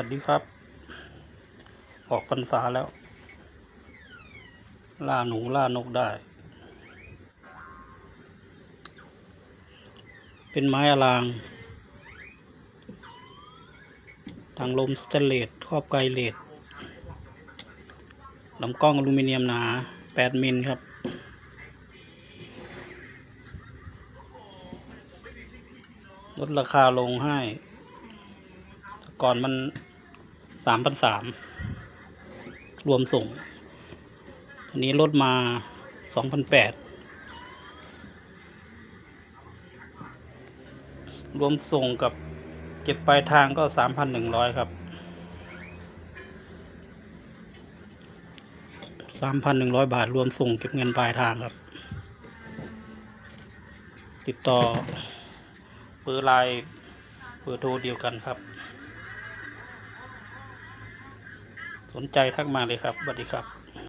วัสดีครับ ออกพรรษาแล้ว ล่าหนูล่านกได้ เป็นไม้อลาง ทางลมสแตนเลสครอบไกลเลสลำกล้องอลูมิเนียมหนา 8 มิลครับลดราคาลงให้ ก่อนมัน สามพันสามรวมส่ง อันนี้ลดมาสองพันแปดรวมส่งกับเก็บปลายทางก็สามพันหนึ่งร้อยครับสามพันหนึ่งร้อยบาทรวมส่งเก็บเงินปลายทางครับ ติดต่อเบอร์ไลน์เบอร์โทรเดียวกันครับ สนใจทักมาเลยครับสวัสดีครับ